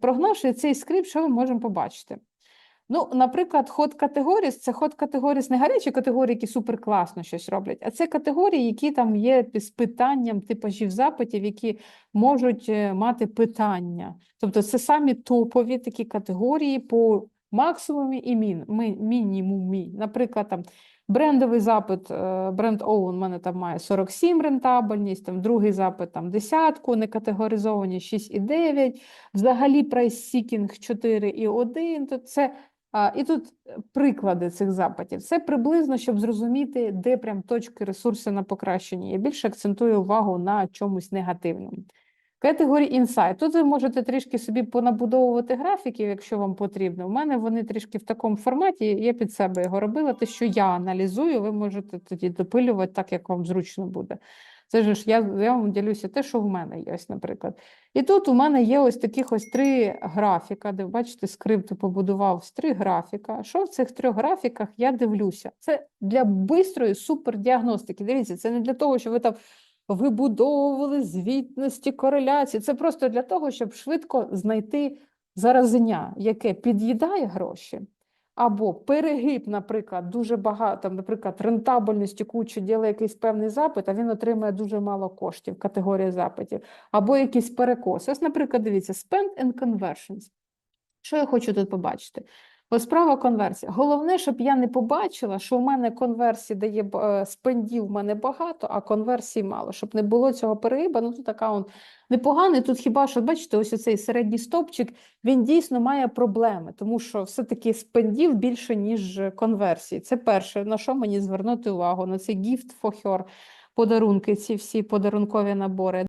Прогнавши цей скрипт, що ми можемо побачити? Ну, наприклад, ход категоріс це ход категоріс не гарячі категорії, які супер класно щось роблять, а це категорії, які там є з питанням типажів запитів, які можуть е, мати питання. Тобто це самі топові такі категорії по максимумі і мін, ми- мінімумі. Наприклад, там брендовий запит, е, бренд Own у мене там має 47 рентабельність, там другий запит там десятку, не категоризовані 6,9, взагалі seeking 4,1, то це а, і тут е, приклади цих запитів. Це приблизно, щоб зрозуміти, де прям точки ресурсу на покращення. Я більше акцентую увагу на чомусь негативному. Категорії Insight. Тут ви можете трішки собі понабудовувати графіків, якщо вам потрібно. У мене вони трішки в такому форматі. Я під себе його робила. Те, що я аналізую, ви можете тоді допилювати так, як вам зручно буде. Це ж я, я вам ділюся те, що в мене є, ось, наприклад. І тут у мене є ось таких ось три графіка, де бачите, скрипт побудував з три графіка. Що в цих трьох графіках я дивлюся? Це для бистрої супердіагностики. Дивіться, це не для того, що ви там вибудовували звітності, кореляції. Це просто для того, щоб швидко знайти заразення, яке під'їдає гроші. Або перегиб, наприклад, дуже багато, наприклад, рентабельності кучу ділає якийсь певний запит, а він отримує дуже мало коштів, категорія запитів, або якийсь перекос. Ось, наприклад, дивіться, spend and conversions. Що я хочу тут побачити? Ось справа конверсія. Головне, щоб я не побачила, що у мене конверсії дає е, спендів в мене багато, а конверсій мало. Щоб не було цього перегиба, ну тут аккаунт непоганий. Тут хіба що, бачите, ось цей середній стопчик, він дійсно має проблеми, тому що все-таки спендів більше, ніж конверсій. Це перше, на що мені звернути увагу, на цей for her, подарунки, ці всі подарункові набори.